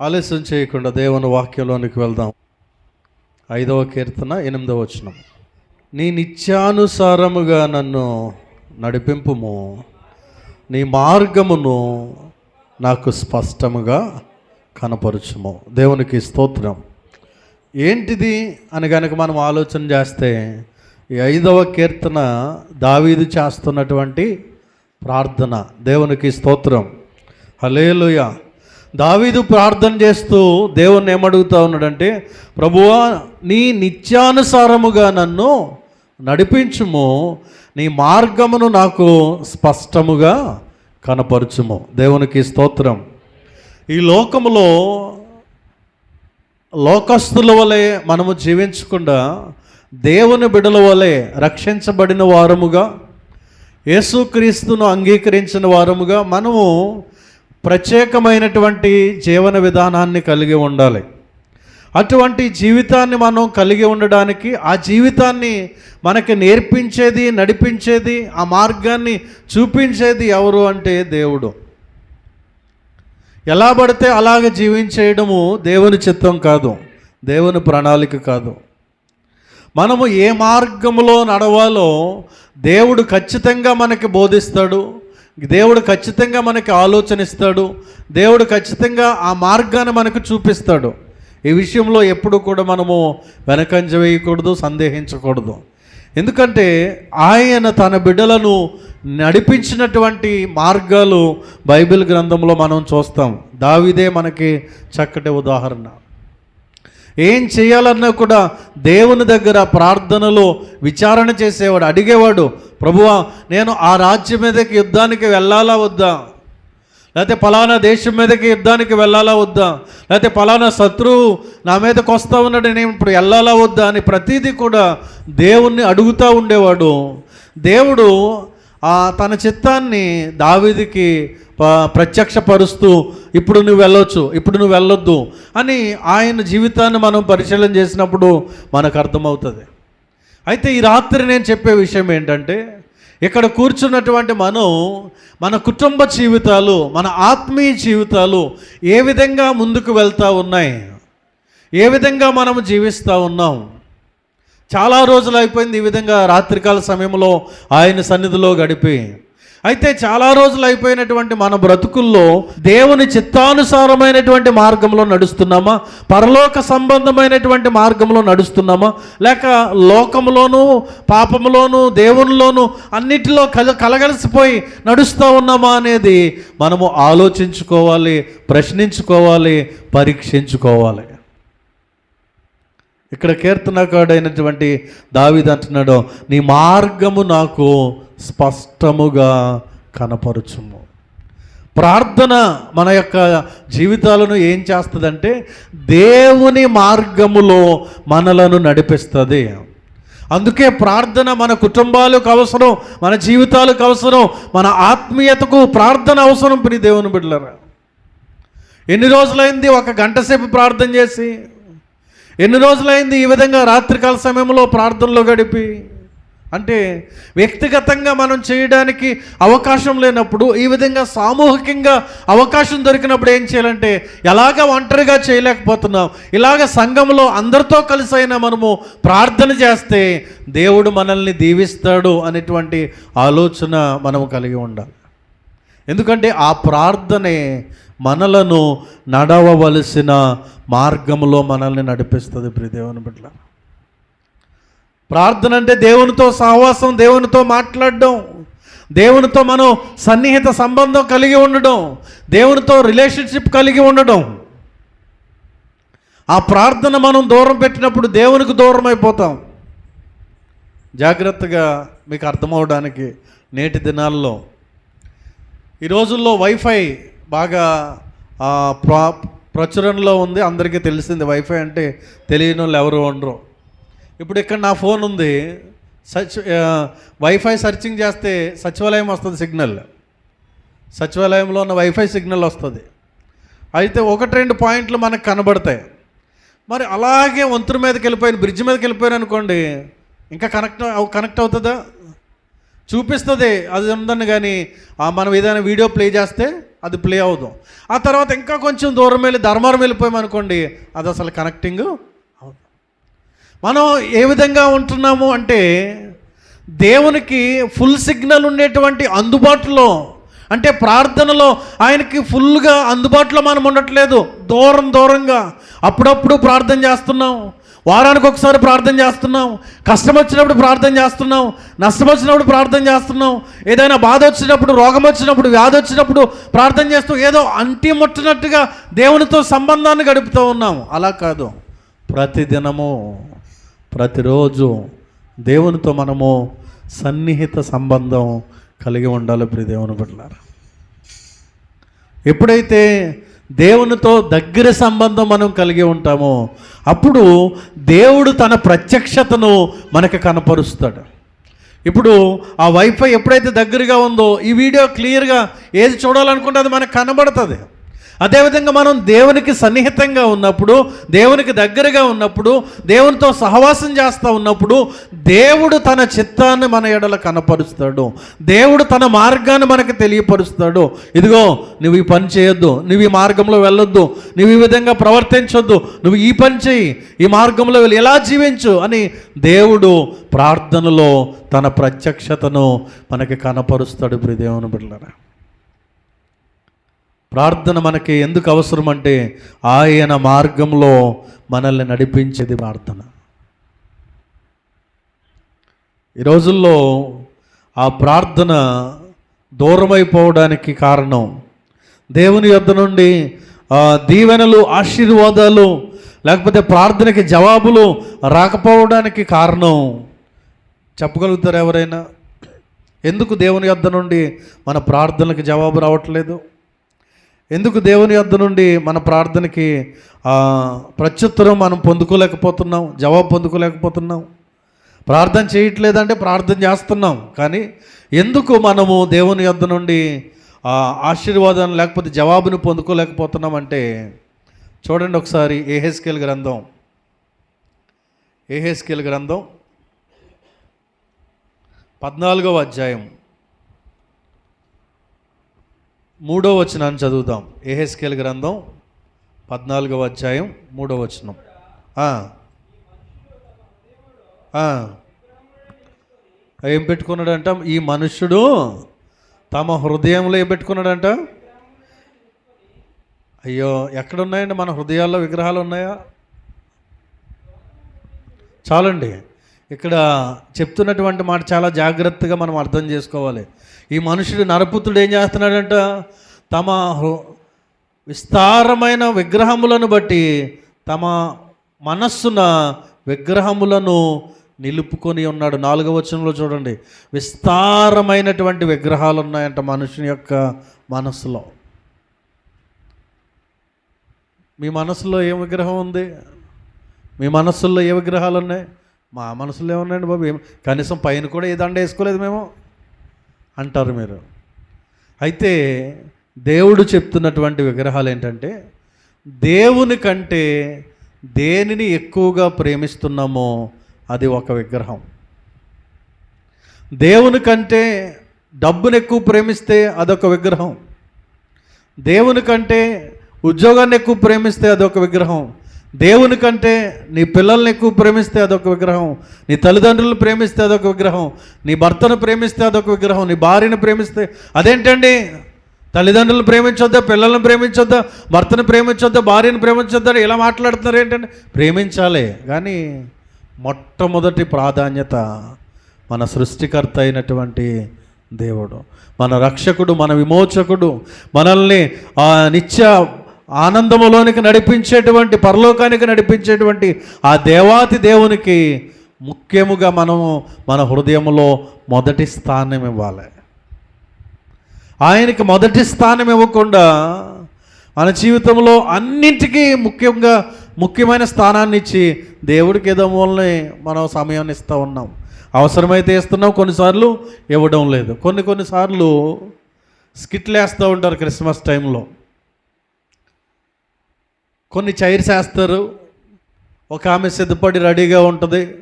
ఆలస్యం చేయకుండా దేవుని వాక్యంలోనికి వెళ్దాం. ఐదవ కీర్తన ఎనిమిదవ వచనం. నీ నిత్యానుసారముగా నన్ను నడిపింపుము. నీ మార్గమును నాకు స్పష్టముగా కనపరుచుము. దేవునికి స్తోత్రం. ఏంటిది అని కనుక మనం ఆలోచన చేస్తే ఈ ఐదవ కీర్తన దావీదు చేస్తున్నటువంటి ప్రార్థన. దేవునికి స్తోత్రం. హలేలుయా దావీదు ప్రార్థన చేస్తూ దేవుణ్ణి ఏమడుగుతా ఉన్నాడంటే ప్రభువా నీ నిత్యానుసారముగా నన్ను నడిపించుము. నీ మార్గమును నాకు స్పష్టముగా కనపరచుము. దేవునికి స్తోత్రం. ఈ లోకములో లోకస్తుల వలె మనము జీవించకుండా దేవుని బిడల వలె రక్షించబడిన వారముగా యేసుక్రీస్తును అంగీకరించిన వారముగా మనము ప్రత్యేకమైనటువంటి జీవన విధానాన్ని కలిగి ఉండాలి. అటువంటి జీవితాన్ని మనం కలిగి ఉండడానికి ఆ జీవితాన్ని మనకి నేర్పించేది నడిపించేది ఆ మార్గాన్ని చూపించేది ఎవరు అంటే దేవుడు. ఎలా పడితే అలాగ జీవించేయడము దేవుని చిత్తం కాదు దేవుని ప్రణాళిక కాదు. మనము ఏ మార్గంలో నడవాలో దేవుడు ఖచ్చితంగా మనకి బోధిస్తాడు దేవుడు ఖచ్చితంగా మనకి ఆలోచన ఇస్తాడు. దేవుడు ఖచ్చితంగా ఆ మార్గాన్ని మనకు చూపిస్తాడు. ఈ విషయంలో ఎప్పుడు కూడా మనము వెనకంజ వేయకూడదు సందేహించకూడదు. ఎందుకంటే ఆయన తన బిడ్డలను నడిపించినటువంటి మార్గాలు బైబిల్ గ్రంథంలో మనం చూస్తాం. దావిదే మనకి చక్కటి ఉదాహరణ. ఏం చేయాలన్నా కూడా దేవుని దగ్గర ప్రార్థనలో విచారణ చేసేవాడు అడిగేవాడు ప్రభువా నేను ఆ రాజ్యం మీదకి యుద్ధానికి వెళ్ళాలా వద్దా? లేకపోతే పలానా దేశం మీదకి యుద్ధానికి వెళ్ళాలా వద్దా? లేకపోతే పలానా శత్రువు నా మీదకి వస్తా ఉన్నాడు నేను ఇప్పుడు వెళ్ళాలా వద్దా? అని ప్రతిదీ కూడా దేవుణ్ణి అడుగుతూ ఉండేవాడు. దేవుడు తన చిత్తాన్ని దావీదికి ప్రత్యక్షపరుస్తూ ఇప్పుడు నువ్వు వెళ్ళొచ్చు ఇప్పుడు నువ్వు వెళ్ళొద్దు అని ఆయన జీవితాన్ని మనం పరిశీలన చేసినప్పుడు మనకు అర్థమవుతుంది. అయితే ఈ రాత్రి నేను చెప్పే విషయం ఏంటంటే ఇక్కడ కూర్చున్నటువంటి మనం మన కుటుంబ జీవితాలు మన ఆత్మీయ జీవితాలు ఏ విధంగా ముందుకు వెళ్తూ ఉన్నాయి? ఏ విధంగా మనం జీవిస్తూ ఉన్నాం? చాలా రోజులు అయిపోయింది ఈ విధంగా రాత్రికాల సమయంలో ఆయన సన్నిధిలో గడిపి. అయితే చాలా రోజులు అయిపోయినటువంటి మన బ్రతుకుల్లో దేవుని చిత్తానుసారమైనటువంటి మార్గంలో నడుస్తున్నామా? పరలోక సంబంధమైనటువంటి మార్గంలో నడుస్తున్నామా? లేక లోకంలోనూ పాపంలోనూ దేవునిలోనూ అన్నిటిలో కల కలగలిసిపోయి నడుస్తూ ఉన్నామా అనేది మనము ఆలోచించుకోవాలి ప్రశ్నించుకోవాలి పరీక్షించుకోవాలి. ఇక్కడ కీర్తనకాడైనటువంటి దావిది అంటున్నాడు నీ మార్గము నాకు స్పష్టముగా కనపరుచుము. ప్రార్థన మన యొక్క జీవితాలను ఏం చేస్తుందంటే దేవుని మార్గములో మనలను నడిపిస్తుంది. అందుకే ప్రార్థన మన కుటుంబాలకు అవసరం మన జీవితాలకు అవసరం మన ఆత్మీయతకు ప్రార్థన అవసరం ప్రియ దేవుని బిడ్డలరా. ఎన్ని రోజులైంది? ఒక గంట సేపు ప్రార్థన చేసి ఎన్ని రోజులైంది ఈ విధంగా రాత్రికాల సమయంలో ప్రార్థనలో గడిపి? అంటే వ్యక్తిగతంగా మనం చేయడానికి అవకాశం లేనప్పుడు ఈ విధంగా సామూహికంగా అవకాశం దొరికినప్పుడు ఏం చేయాలంటే ఎలాగ ఒంటరిగా చేయలేకపోతున్నాం ఇలాగ సంఘంలో అందరితో కలిసి అయినా మనము ప్రార్థన చేస్తే దేవుడు మనల్ని దీవిస్తాడు అనేటువంటి ఆలోచన మనము కలిగి ఉండాలి. ఎందుకంటే ఆ ప్రార్థనే మనలను నడవవలసిన మార్గంలో మనల్ని నడిపిస్తుంది ప్రియ దేవుని బిడ్డ ప్రార్థన అంటే దేవునితో సహవాసం దేవునితో మాట్లాడడం దేవునితో మనం సన్నిహిత సంబంధం కలిగి ఉండడం దేవునితో రిలేషన్షిప్ కలిగి ఉండడం. ఆ ప్రార్థన మనం దూరం పెట్టినప్పుడు దేవునికి దూరం అయిపోతాం జాగ్రత్తగా మీకు అర్థమవడానికి నేటి దినాల్లో ఈ రోజుల్లో వైఫై బాగా ప్రా ప్రచురణలో ఉంది. అందరికీ తెలిసింది వైఫై అంటే తెలియని వాళ్ళు ఎవరు ఉండరు. ఇప్పుడు ఇక్కడ నా ఫోన్ ఉంది. సచ్ వైఫై సెర్చింగ్ చేస్తే సచివాలయం వస్తుంది సిగ్నల్ సచివాలయంలో ఉన్న వైఫై సిగ్నల్ వస్తుంది. అయితే ఒకటి రెండు పాయింట్లు మనకు కనబడతాయి. మరి అలాగే వంతుల మీదకి వెళ్ళిపోయిన బ్రిడ్జ్ మీదకి వెళ్ళిపోయారు అనుకోండి ఇంకా కనెక్ట్ కనెక్ట్ అవుతుందా? చూపిస్తుంది అది ఉందని కానీ మనం ఏదైనా వీడియో ప్లే చేస్తే అది ప్లే అవుదాం. ఆ తర్వాత ఇంకా కొంచెం దూరం వెళ్ళి ధర్మారం వెళ్ళిపోయామనుకోండి అది అసలు కనెక్టింగ్ అవుతాం మనం ఏ విధంగా ఉంటున్నాము అంటే దేవునికి ఫుల్ సిగ్నల్ ఉండేటువంటి అందుబాటులో అంటే ప్రార్థనలో ఆయనకి ఫుల్గా అందుబాటులో మనం ఉండట్లేదు దూరం దూరంగా. అప్పుడప్పుడు ప్రార్థన చేస్తున్నాం వారానికి ఒకసారి ప్రార్థన చేస్తున్నాం. కష్టం వచ్చినప్పుడు ప్రార్థన చేస్తున్నాం. నష్టం వచ్చినప్పుడు ప్రార్థన చేస్తున్నాం. ఏదైనా బాధ వచ్చినప్పుడు రోగం వచ్చినప్పుడు వ్యాధి వచ్చినప్పుడు ప్రార్థన చేస్తూ ఏదో అంటి ముట్టినట్టుగా దేవునితో సంబంధాన్ని గడుపుతూ ఉన్నాం అలా కాదు. ప్రతిదినము ప్రతిరోజు దేవునితో మనము సన్నిహిత సంబంధం కలిగి ఉండాలి ప్రియ దేవుని బిడ్డలారా. ఎప్పుడైతే దేవునితో దగ్గర సంబంధం మనం కలిగి ఉంటామో. అప్పుడు దేవుడు తన ప్రత్యక్షతను మనకు కనపరుస్తాడు. ఇప్పుడు ఆ వైఫై ఎప్పుడైతే దగ్గరగా ఉందో ఈ వీడియో క్లియర్గా ఏది చూడాలనుకుంటే అది మనకు కనబడుతుంది. అదేవిధంగా మనం దేవునికి సన్నిహితంగా ఉన్నప్పుడు దేవునికి దగ్గరగా ఉన్నప్పుడు దేవునితో సహవాసం చేస్తూ ఉన్నప్పుడు దేవుడు తన చిత్తాన్ని మన ఎడల కనపరుస్తాడు. దేవుడు తన మార్గాన్ని మనకు తెలియపరుస్తాడు. ఇదిగో నువ్వు ఈ పని చేయొద్దు నువ్వు ఈ మార్గంలో వెళ్ళొద్దు నువ్వు ఈ విధంగా ప్రవర్తించొద్దు నువ్వు ఈ పని చేయి ఈ మార్గంలో వెళ్ళి ఎలా జీవించు అని దేవుడు ప్రార్థనలో తన ప్రత్యక్షతను మనకి కనపరుస్తాడు ప్రిదేవుని దేవుని ప్రార్థన మనకి ఎందుకు అవసరం అంటే ఆయన మార్గంలో మనల్ని నడిపించేది ప్రార్థన. ఈ రోజుల్లో ఆ ప్రార్థన దూరమైపోవడానికి కారణం దేవుని యొద్ద నుండి దీవెనలు ఆశీర్వాదాలు లేకపోతే ప్రార్థనకి జవాబులు రాకపోవడానికి కారణం చెప్పగలుగుతారు ఎవరైనా? ఎందుకు దేవుని యొద్ద నుండి మన ప్రార్థనలకు జవాబు రావట్లేదు? ఎందుకు దేవుని యొద్ద నుండి మన ప్రార్థనకి ప్రత్యుత్తరం మనం పొందుకోలేకపోతున్నాం జవాబు పొందుకోలేకపోతున్నాం? ప్రార్థన చేయట్లేదంటే ప్రార్థన చేస్తున్నాం. కానీ ఎందుకు మనము దేవుని యొద్ద నుండి ఆశీర్వాదం లేకపోతే జవాబును పొందుకోలేకపోతున్నాం అంటే చూడండి ఒకసారి ఏహెస్కేల్ గ్రంథం. ఏహెస్కేల్ గ్రంథం పద్నాలుగవ అధ్యాయం. మూడో వచనాన్ని చదువుదాం. ఏహెస్కేల్ గ్రంథం పద్నాలుగవ అధ్యాయం మూడో వచనం. ఏం పెట్టుకున్నాడంట? ఈ మనుష్యుడు తమ హృదయంలో ఏం పెట్టుకున్నాడంట? అయ్యో ఎక్కడున్నాయండి మన హృదయాల్లో విగ్రహాలు ఉన్నాయా? చాలండి. ఇక్కడ చెప్తున్నటువంటి మాట చాలా జాగ్రత్తగా మనం అర్థం చేసుకోవాలి. ఈ మనుషుడు నరపుత్రుడు ఏం చేస్తున్నాడంట? తమ హృ- విస్తారమైన విగ్రహములను బట్టి తమ మనస్సున విగ్రహములను నిలుపుకొని ఉన్నాడు. నాలుగవ వచనంలో చూడండి. విస్తారమైనటువంటి విగ్రహాలు ఉన్నాయంట మనుషుని యొక్క మనస్సులో. మీ మనసులో ఏ విగ్రహం ఉంది? మీ మనస్సుల్లో ఏ విగ్రహాలు ఉన్నాయి? మా మనసులో ఏమన్నాయండి బాబు? ఏం కనీసం పైన కూడా ఏ దండ వేసుకోలేదు మేము? అంటారు మీరు. అయితే దేవుడు చెప్తున్నటువంటి విగ్రహాలు ఏంటంటే దేవుని కంటే దేనిని ఎక్కువగా ప్రేమిస్తున్నామో అది ఒక విగ్రహం. దేవుని కంటే డబ్బును ఎక్కువ ప్రేమిస్తే అదొక విగ్రహం. దేవుని కంటే ఉద్యోగాన్ని ఎక్కువ ప్రేమిస్తే అదొక విగ్రహం. దేవుని కంటే నీ పిల్లల్ని ఎక్కువ ప్రేమిస్తే అదొక విగ్రహం నీ తల్లిదండ్రులను ప్రేమిస్తే అదొక విగ్రహం నీ భర్తను ప్రేమిస్తే అదొక విగ్రహం నీ భార్యను ప్రేమిస్తే అదేంటండి? తల్లిదండ్రులను ప్రేమించొద్దా పిల్లల్ని ప్రేమించొద్దా భర్తను ప్రేమించొద్దా భార్యను ప్రేమించొద్దా ఇలా మాట్లాడుతున్నారు ఏంటండి ప్రేమించాలి. కానీ మొట్టమొదటి ప్రాధాన్యత మన సృష్టికర్త అయినటువంటి దేవుడు. మన రక్షకుడు మన విమోచకుడు మనల్ని ఆ నిత్య ఆనందములోనికి నడిపించేటువంటి పరలోకానికి నడిపించేటువంటి ఆ దేవాతి దేవునికి ముఖ్యముగా మనము మన హృదయంలో మొదటి స్థానం ఇవ్వాలి. ఆయనకి మొదటి స్థానం ఇవ్వకుండా మన జీవితంలో అన్నింటికీ ముఖ్యంగా ముఖ్యమైన స్థానాన్ని ఇచ్చి దేవుడికి ఏదో మూలని మనం సమయాన్ని ఇస్తూ ఉన్నాం. అవసరమైతే ఇస్తున్నాం కొన్నిసార్లు ఇవ్వడం లేదు. కొన్ని కొన్నిసార్లు స్కిట్లు వేస్తూ ఉంటారు క్రిస్మస్ టైంలో. కొన్ని చైర్స్ వేస్తారు ఒక ఆమె సిద్ధపడి రెడీగా ఉంటుంది.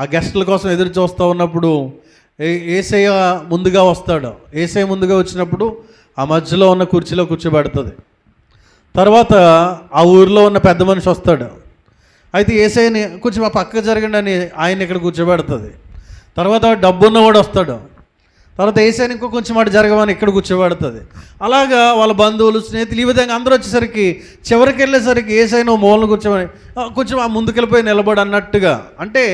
ఆ గెస్టుల కోసం ఎదురు చూస్తూ ఉన్నప్పుడు ఏ ఏసయ్య ముందుగా వస్తాడు. ఏసయ్య ముందుగా వచ్చినప్పుడు ఆ మధ్యలో ఉన్న కుర్చీలో కూర్చోబెడుతుంది. తర్వాత ఆ ఊరిలో ఉన్న పెద్ద మనిషి వస్తాడు. అయితే ఏసైని కొంచెం ఆ పక్క జరగండి అని ఆయన ఇక్కడ కూర్చోబెడుతుంది. తర్వాత డబ్బున్నవాడు వస్తాడు. తర్వాత ఏసైని ఇంకో కొంచెం అటు జరగమని ఇక్కడ కూర్చోబెడుతుంది. అలాగా వాళ్ళ బంధువులు స్నేహితులు ఈ విధంగా అందరూ వచ్చేసరికి చివరికి వెళ్ళేసరికి ఏసైన ఓ మూలను కూర్చోమని కొంచెం ఆ ముందుకెళ్ళిపోయి నిలబడి అన్నట్టుగా. అంటే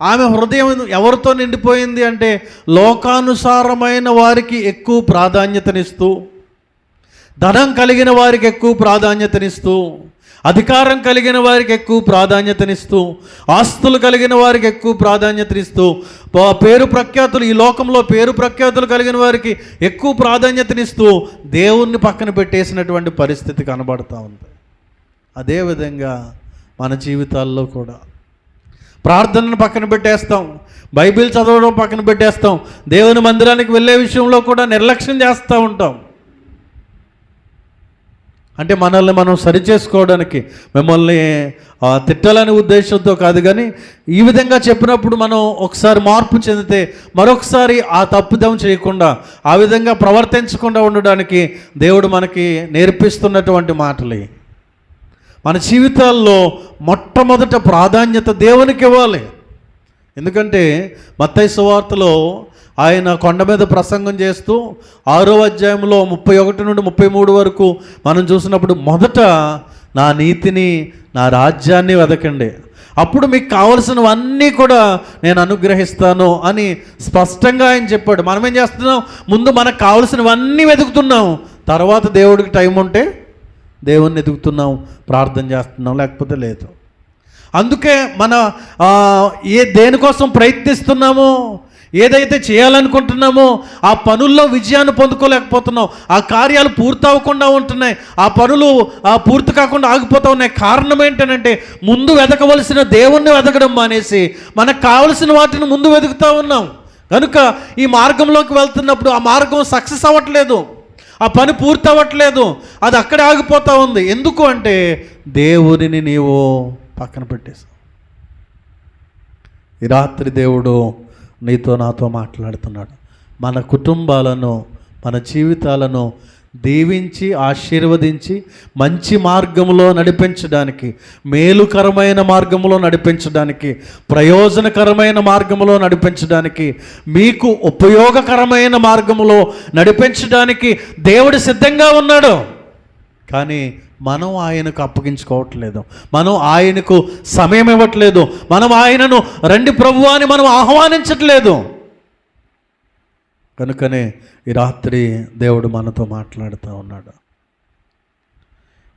ఆమె హృదయం ఎవరితో నిండిపోయింది అంటే లోకానుసారమైన వారికి ఎక్కువ ప్రాధాన్యతనిస్తూ ధనం కలిగిన వారికి ఎక్కువ ప్రాధాన్యతనిస్తూ అధికారం కలిగిన వారికి ఎక్కువ ప్రాధాన్యతనిస్తూ ఆస్తులు కలిగిన వారికి ఎక్కువ ప్రాధాన్యతనిస్తూ పేరు ప్రఖ్యాతులు ఈ లోకంలో పేరు ప్రఖ్యాతులు కలిగిన వారికి ఎక్కువ ప్రాధాన్యతనిస్తూ దేవుణ్ణి పక్కన పెట్టేసినటువంటి పరిస్థితి కనబడుతూ ఉంది. అదేవిధంగా మన జీవితాల్లో కూడా. ప్రార్థనను పక్కన పెట్టేస్తాం బైబిల్ చదవడం పక్కన పెట్టేస్తాం దేవుని మందిరానికి వెళ్ళే విషయంలో కూడా నిర్లక్ష్యం చేస్తూ ఉంటాం. అంటే మనల్ని మనం సరిచేసుకోవడానికి మిమ్మల్ని తిట్టాలనే ఉద్దేశంతో కాదు కానీ ఈ విధంగా చెప్పినప్పుడు మనం ఒకసారి మార్పు చెందితే మరొకసారి ఆ తప్పుదం చేయకుండా ఆ విధంగా ప్రవర్తించకుండా ఉండడానికి దేవుడు మనకి నేర్పిస్తున్నటువంటి మాటలు. మన జీవితాల్లో మొట్టమొదట ప్రాధాన్యత దేవునికి ఇవ్వాలి. ఎందుకంటే మత్తయి సువార్తలో ఆయన కొండ మీద ప్రసంగం చేస్తూ ఆరో అధ్యాయంలో ముప్పై ఒకటి నుండి ముప్పై మూడు వరకు మనం చూసినప్పుడు మొదట నా నీతిని నా రాజ్యాన్ని వెదకండి. అప్పుడు మీకు కావలసినవన్నీ కూడా నేను అనుగ్రహిస్తాను అని స్పష్టంగా ఆయన చెప్పాడు. మనం ఏం చేస్తున్నాం? ముందు మనకు కావలసినవన్నీ వెతుకుతున్నాం. తర్వాత దేవుడికి టైం ఉంటే దేవుణ్ణి ఎదుగుతున్నాం ప్రార్థన చేస్తున్నాం లేకపోతే లేదు. అందుకే మన ఏ దేనికోసం ప్రయత్నిస్తున్నామో ఏదైతే చేయాలనుకుంటున్నామో ఆ పనుల్లో విజయాన్ని పొందుకోలేకపోతున్నాం ఆ కార్యాలు పూర్తి అవ్వకుండా ఉంటున్నాయి ఆ పనులు ఆ పూర్తి కాకుండా ఆగిపోతూ ఉన్నాయి. కారణం ఏంటనంటే ముందు వెతకవలసిన దేవుణ్ణి వెతకడం మానేసి మనకు కావలసిన వాటిని ముందు వెతుకుతూ ఉన్నాం. కనుక ఈ మార్గంలోకి వెళ్తున్నప్పుడు ఆ మార్గం సక్సెస్ అవ్వట్లేదు. ఆ పని పూర్తి అవ్వట్లేదు అది అక్కడే ఆగిపోతూ ఉంది. ఎందుకు అంటే దేవుడిని నీవు పక్కన పెట్టేశావు. ఈ రాత్రి దేవుడు నీతో నాతో మాట్లాడుతున్నాడు. మన కుటుంబాలను మన జీవితాలను దీవించి ఆశీర్వదించి మంచి మార్గంలో నడిపించడానికి మేలుకరమైన మార్గంలో నడిపించడానికి ప్రయోజనకరమైన మార్గంలో నడిపించడానికి మీకు ఉపయోగకరమైన మార్గంలో నడిపించడానికి దేవుడు సిద్ధంగా ఉన్నాడు. కానీ మనం ఆయనకు అప్పగించుకోవట్లేదు. మనం ఆయనకు సమయం ఇవ్వట్లేదు. మనం ఆయనను రండి ప్రభు అని మనం ఆహ్వానించట్లేదు. కనుకనే ఈ రాత్రి దేవుడు మనతో మాట్లాడుతూ ఉన్నాడు.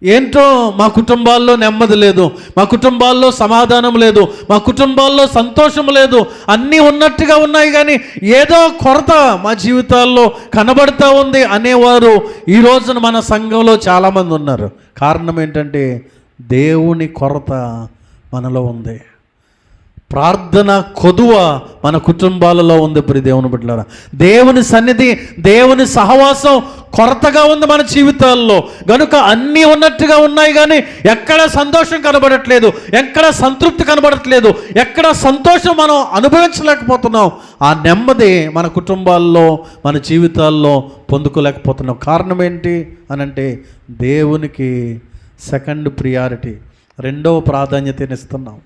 ఏంటో మా కుటుంబాల్లో నెమ్మది లేదు మా కుటుంబాల్లో సమాధానం లేదు మా కుటుంబాల్లో సంతోషం లేదు అన్నీ ఉన్నట్టుగా ఉన్నాయి కానీ ఏదో కొరత మా జీవితాల్లో కనబడుతూ ఉంది అనేవారు ఈ రోజున మన సంఘంలో చాలామంది ఉన్నారు. కారణం ఏంటంటే దేవుని కొరత మనలో ఉంది. ప్రార్థన కొదువ మన కుటుంబాలలో ఉంది ప్రి దేవుని బిడ్డలారా. దేవుని సన్నిధి దేవుని సహవాసం కొరతగా ఉంది మన జీవితాల్లో. గనుక అన్నీ ఉన్నట్టుగా ఉన్నాయి కానీ ఎక్కడ సంతోషం కనబడట్లేదు ఎక్కడ సంతృప్తి కనబడట్లేదు ఎక్కడ సంతోషం మనం అనుభవించలేకపోతున్నాం ఆ నెమ్మది మన కుటుంబాల్లో మన జీవితాల్లో పొందుకోలేకపోతున్నాం. కారణం ఏంటి అని అంటే దేవునికి సెకండ్ ప్రియారిటీ రెండవ ప్రాధాన్యతనిస్తున్నాం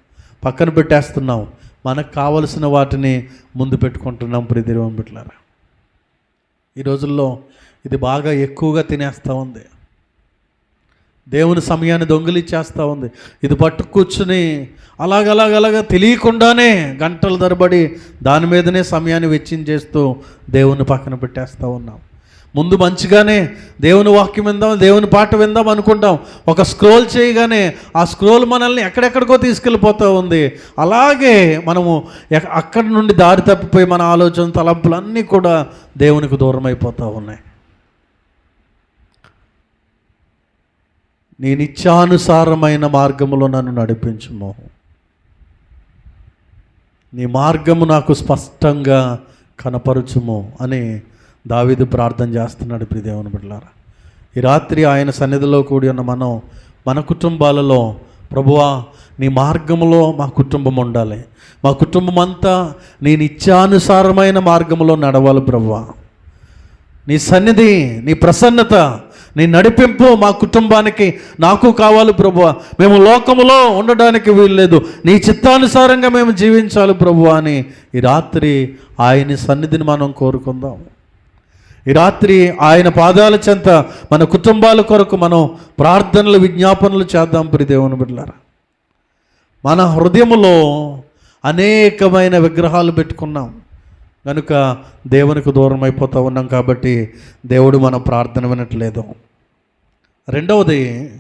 పక్కన పెట్టేస్తున్నాం. మనకు కావలసిన వాటిని ముందు పెట్టుకుంటున్నాం ప్రిదిరం బిడ్డలారా. ఈ రోజుల్లో ఇది బాగా ఎక్కువగా తినేస్తూ ఉంది. దేవుని సమయాన్ని దొంగిలిచ్చేస్తూ ఉంది. ఇది పట్టు కూర్చుని అలాగలాగలాగా తెలియకుండానే గంటల తరబడి దాని మీదనే సమయాన్ని వెచ్చించేస్తూ దేవుని పక్కన పెట్టేస్తూ ఉన్నాం. ముందు మంచిగానే దేవుని వాక్యం విందాం దేవుని పాట విందాం అనుకుంటాం. ఒక స్క్రోల్ చేయగానే ఆ స్క్రోల్ మనల్ని ఎక్కడెక్కడికో తీసుకెళ్ళిపోతూ ఉంది. అలాగే మనము అక్కడి నుండి దారి తప్పిపోయి మన ఆలోచన తలంపులు అన్నీ కూడా దేవునికి దూరం అయిపోతూ ఉన్నాయి. నేను ఇచ్చానుసారమైన మార్గములో నన్ను నడిపించుము. నీ మార్గము నాకు స్పష్టంగా కనపరచుము అని దావిదు ప్రార్థన చేస్తున్నాడు ప్రియ దేవుని బిడ్డలారా. ఈ రాత్రి ఆయన సన్నిధిలో కూడి ఉన్న మనం మన కుటుంబాలలో ప్రభువా నీ మార్గములో మా కుటుంబం ఉండాలి. మా కుటుంబం అంతా నేను ఇచ్చానుసారమైన మార్గములో నడవాలి ప్రభువా. నీ సన్నిధి నీ ప్రసన్నత నీ నడిపింపు మా కుటుంబానికి నాకు కావాలి ప్రభు మేము లోకములో ఉండడానికి వీల్లేదు. నీ చిత్తానుసారంగా మేము జీవించాలి ప్రభు అని ఈ రాత్రి ఆయన సన్నిధిని మనం కోరుకుందాం. ఈ రాత్రి ఆయన పాదాల చెంత మన కుటుంబాల కొరకు మనం ప్రార్థనలు విజ్ఞాపనలు చేద్దాం ప్రి దేవుని బిడ్డలారా. మన హృదయములో అనేకమైన విగ్రహాలు పెట్టుకున్నాం. కనుక దేవునికి దూరం అయిపోతూ ఉన్నాం కాబట్టి దేవుడు మన ప్రార్థన వినట్లేదు. రెండవది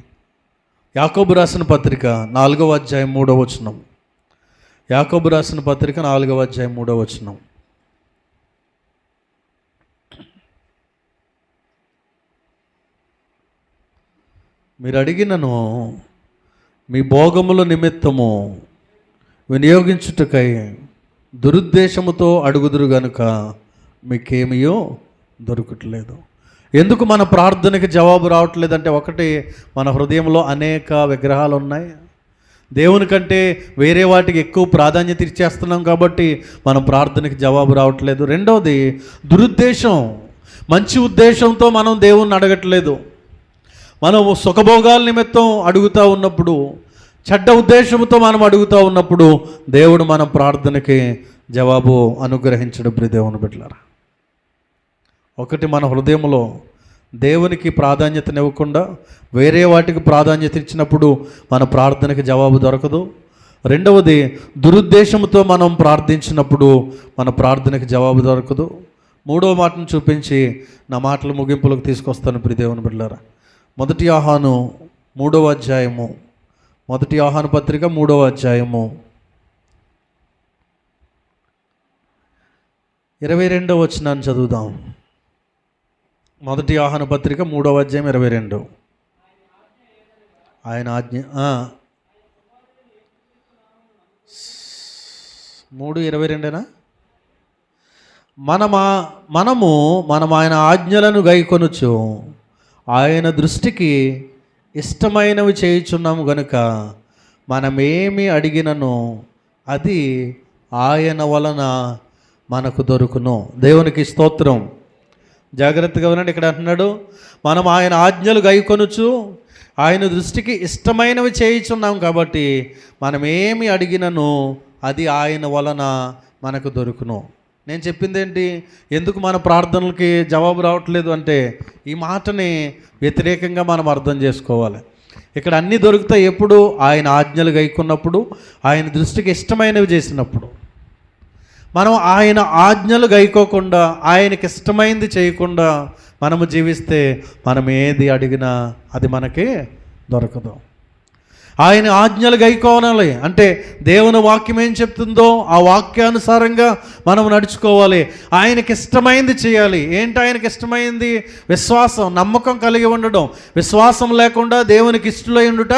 యాకోబు రాసిన పత్రిక నాలుగవ అధ్యాయం మూడవ వచనం. యాకోబు రాసిన పత్రిక నాలుగవ అధ్యాయం మూడవ వచనం. మీరు అడిగినను మీ భోగముల నిమిత్తము వినియోగించుటకై దురుద్దేశముతో అడుగుదురు గనుక మీకేమియో దొరకట్లేదు. ఎందుకు మన ప్రార్థనకి జవాబు రావట్లేదంటే ఒకటి మన హృదయంలో అనేక విగ్రహాలు ఉన్నాయి దేవుని కంటే వేరే వాటికి ఎక్కువ ప్రాధాన్యత ఇచ్చేస్తున్నాం కాబట్టి మన ప్రార్థనకి జవాబు రావట్లేదు. రెండవది దురుద్దేశం. మంచి ఉద్దేశంతో మనం దేవుణ్ణి అడగట్లేదు. మనం సుఖభోగాల నిమిత్తం అడుగుతూ ఉన్నప్పుడు చెడ్డ ఉద్దేశంతో మనం అడుగుతూ ఉన్నప్పుడు దేవుడు మన ప్రార్థనకి జవాబు అనుగ్రహించడం దేవుని బిడ్డలారా. ఒకటి మన హృదయంలో దేవునికి ప్రాధాన్యతనివ్వకుండా వేరే వాటికి ప్రాధాన్యత ఇచ్చినప్పుడు మన ప్రార్థనకి జవాబు దొరకదు. రెండవది దురుద్దేశంతో మనం ప్రార్థించినప్పుడు మన ప్రార్థనకి జవాబు దొరకదు. మూడవ మాటను చూపించి నా మాటలు ముగింపులకు తీసుకొస్తాను ప్రిదేవుని బిడ్డారా బిడ్డలారా. మొదటి ఆహాను మూడవ అధ్యాయము. మొదటి ఆహాను పత్రిక మూడవ అధ్యాయము. ఇరవై రెండవ వచనాన్ని చదువుదాం. మొదటి ఆహాన పత్రిక మూడవ అధ్యాయం ఇరవై రెండు. ఆయన ఆజ్ఞ మూడు ఇరవై రెండేనా? మనమా మనము మనం ఆయన ఆజ్ఞలను గైకొనుచు. ఆయన దృష్టికి ఇష్టమైనవి చేయుచున్నాము గనుక మనమేమి అడిగినను అది ఆయన వలన మనకు దొరుకును. దేవునికి స్తోత్రం. జాగ్రత్తగా ఉండండి ఇక్కడ అంటున్నాడు మనం ఆయన ఆజ్ఞలు గైకొనుచు ఆయన దృష్టికి ఇష్టమైనవి చేయుచున్నాం కాబట్టి మనమేమి అడిగినను అది ఆయన వలన మనకు దొరుకును. నేను చెప్పింది ఏంటి ఎందుకు మన ప్రార్థనలకి జవాబు రావట్లేదు అంటే ఈ మాటని వ్యతిరేకంగా మనం అర్థం చేసుకోవాలి. ఇక్కడ అన్నీ దొరుకుతాయి ఎప్పుడు? ఆయన ఆజ్ఞలు గైకున్నప్పుడు ఆయన దృష్టికి ఇష్టమైనవి చేసినప్పుడు. మనం ఆయన ఆజ్ఞలు గైకోకుండా ఆయనకి ఇష్టమైంది చేయకుండా మనము జీవిస్తే మనం ఏది అడిగినా అది మనకి దొరకదు. ఆయన ఆజ్ఞలు గైకోనాలి. అంటే దేవుని వాక్యం ఏం చెప్తుందో ఆ వాక్యానుసారంగా మనం నడుచుకోవాలి. ఆయనకి ఇష్టమైంది చేయాలి. ఏంటి ఆయనకి ఇష్టమైంది? విశ్వాసం నమ్మకం కలిగి ఉండడం. విశ్వాసం లేకుండా దేవునికి ఇష్టలై ఉండుట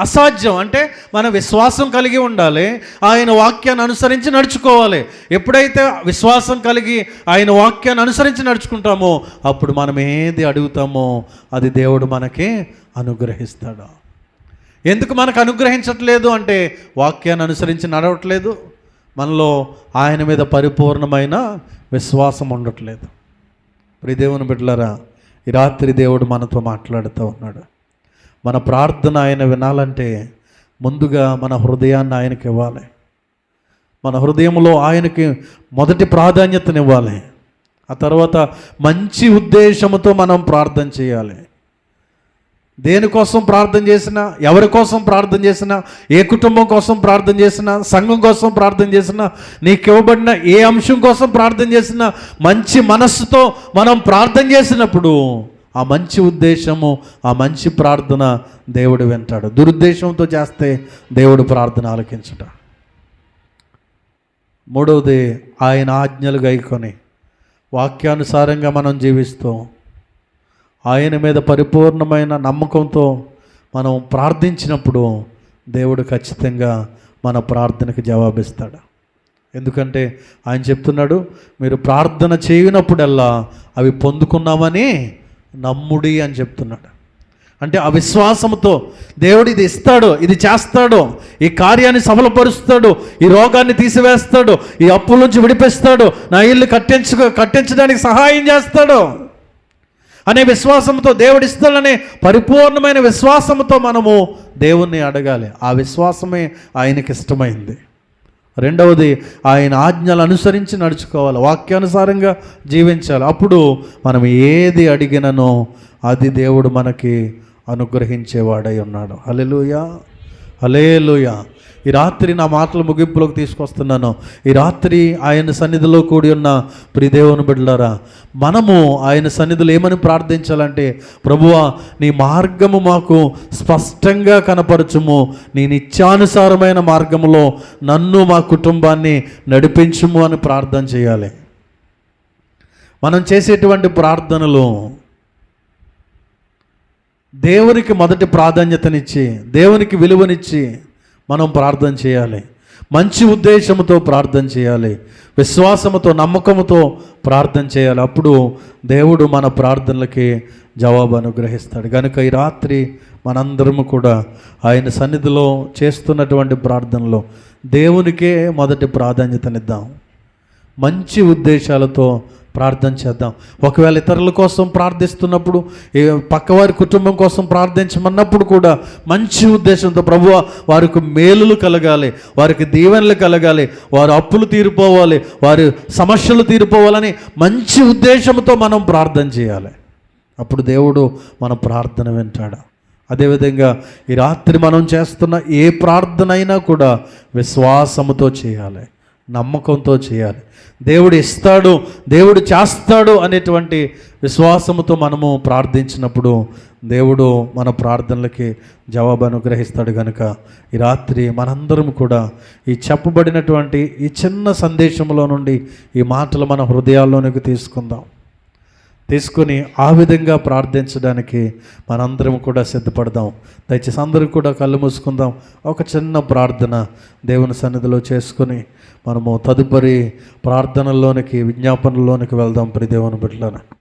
అసాధ్యం. అంటే మనం విశ్వాసం కలిగి ఉండాలి. ఆయన వాక్యాన్ని అనుసరించి నడుచుకోవాలి. ఎప్పుడైతే విశ్వాసం కలిగి ఆయన వాక్యాన్ని అనుసరించి నడుచుకుంటామో అప్పుడు మనం ఏది అడుగుతామో అది దేవుడు మనకి అనుగ్రహిస్తాడు? ఎందుకు మనకు అనుగ్రహించట్లేదు అంటే వాక్యాన్ని అనుసరించి నడవట్లేదు. మనలో ఆయన మీద పరిపూర్ణమైన విశ్వాసం ఉండట్లేదు. ప్రిదేవుని దేవుని బిడ్డలారా ఈ రాత్రి దేవుడు మనతో మాట్లాడుతూ ఉన్నాడు. మన ప్రార్థన ఆయన వినాలంటే ముందుగా మన హృదయాన్ని ఆయనకి ఇవ్వాలి. మన హృదయంలో ఆయనకి మొదటి ప్రాధాన్యతనివ్వాలి. ఆ తర్వాత మంచి ఉద్దేశంతో మనం ప్రార్థన చేయాలి. దేనికోసం ప్రార్థన చేసినా ఎవరి కోసం ప్రార్థన చేసినా ఏ కుటుంబం కోసం ప్రార్థన చేసినా సంఘం కోసం ప్రార్థన చేసినా నీకు ఇవ్వబడిన ఏ అంశం కోసం ప్రార్థన చేసినా మంచి మనస్సుతో మనం ప్రార్థన చేసినప్పుడు ఆ మంచి ఉద్దేశము ఆ మంచి ప్రార్థన దేవుడు వింటాడు. దురుద్దేశంతో చేస్తే దేవుడు ప్రార్థన ఆలకించట. మూడవది ఆయన ఆజ్ఞలు గైకొని వాక్యానుసారంగా మనం జీవిస్తూ. ఆయన మీద పరిపూర్ణమైన నమ్మకంతో మనం ప్రార్థించినప్పుడు దేవుడు ఖచ్చితంగా మన ప్రార్థనకు జవాబిస్తాడు. ఎందుకంటే ఆయన చెప్తున్నాడు మీరు ప్రార్థన చేయనప్పుడల్లా అవి పొందుకున్నామని నమ్ముడి అని చెప్తున్నాడు. అంటే ఆ విశ్వాసంతో దేవుడు ఇది ఇస్తాడు ఇది చేస్తాడు ఈ కార్యాన్ని సఫలపరుస్తాడు ఈ రోగాన్ని తీసివేస్తాడు ఈ అప్పుల నుంచి విడిపిస్తాడు నా ఇల్లు కట్టించు కట్టించడానికి సహాయం చేస్తాడు. అనే విశ్వాసంతో దేవుడిస్తాడనే పరిపూర్ణమైన విశ్వాసంతో మనము దేవుణ్ణి అడగాలి. ఆ విశ్వాసమే ఆయనకి ఇష్టమైంది. రెండవది ఆయన ఆజ్ఞలు అనుసరించి నడుచుకోవాలి. వాక్యానుసారంగా జీవించాలి. అప్పుడు మనం ఏది అడిగిననో అది దేవుడు మనకి అనుగ్రహించేవాడై ఉన్నాడు. అలెలుయా అలేలుయా ఈ రాత్రి నా మాటలు ముగింపులోకి తీసుకొస్తున్నాను. ఈ రాత్రి ఆయన సన్నిధిలో కూడి ఉన్న ప్రిదేవుని బిడ్డలారా మనము ఆయన సన్నిధిలో ఏమని ప్రార్థించాలంటే ప్రభువా నీ మార్గము మాకు స్పష్టంగా కనపరచుము. నీ నిత్యానుసారమైన మార్గములో నన్ను మా కుటుంబాన్ని నడిపించుము అని ప్రార్థన చేయాలి. మనం చేసేటువంటి ప్రార్థనలు దేవునికి మొదటి ప్రాధాన్యతనిచ్చి దేవునికి విలువనిచ్చి మనం ప్రార్థన చేయాలి. మంచి ఉద్దేశంతో ప్రార్థన చేయాలి. విశ్వాసముతో నమ్మకముతో ప్రార్థన చేయాలి. అప్పుడు దేవుడు మన ప్రార్థనలకి జవాబు అనుగ్రహిస్తాడు. కనుక ఈ రాత్రి మనందరము కూడా ఆయన సన్నిధిలో చేస్తున్నటువంటి ప్రార్థనలో దేవునికే మొదటి ప్రాధాన్యతనిద్దాం. మంచి ఉద్దేశాలతో ప్రార్థన చేద్దాం. ఒకవేళ ఇతరుల కోసం ప్రార్థిస్తున్నప్పుడు పక్కవారి కుటుంబం కోసం ప్రార్థించమన్నప్పుడు కూడా మంచి ఉద్దేశంతో ప్రభు వారికి మేలులు కలగాలి వారికి దీవెనలు కలగాలి వారు అప్పులు తీరిపోవాలి వారి సమస్యలు తీరిపోవాలని మంచి ఉద్దేశంతో మనం ప్రార్థన చేయాలి. అప్పుడు దేవుడు మన ప్రార్థన వింటాడు. అదేవిధంగా ఈ రాత్రి మనం చేస్తున్న ఏ ప్రార్థన అయినా కూడా విశ్వాసముతో చేయాలి. నమ్మకంతో చేయాలి. దేవుడు ఇస్తాడు దేవుడు చేస్తాడు అనేటువంటి విశ్వాసముతో మనము ప్రార్థించినప్పుడు దేవుడు మన ప్రార్థనలకి జవాబు అనుగ్రహిస్తాడు కనుక ఈ రాత్రి మనందరం కూడా ఈ చెప్పబడినటువంటి ఈ చిన్న సందేశంలో నుండి ఈ మాటలు మన హృదయాల్లోనికి తీసుకుందాం. తీసుకుని ఆ విధంగా ప్రార్థించడానికి మనందరం కూడా సిద్ధపడదాం. దయచేసి అందరూ కూడా కళ్ళు మూసుకుందాం. ఒక చిన్న ప్రార్థన దేవుని సన్నిధిలో చేసుకుని మనము తదుపరి ప్రార్థనల్లోనికి విజ్ఞాపనలోనికి వెళ్దాం. ప్రతి దేవుని బిడ్డలను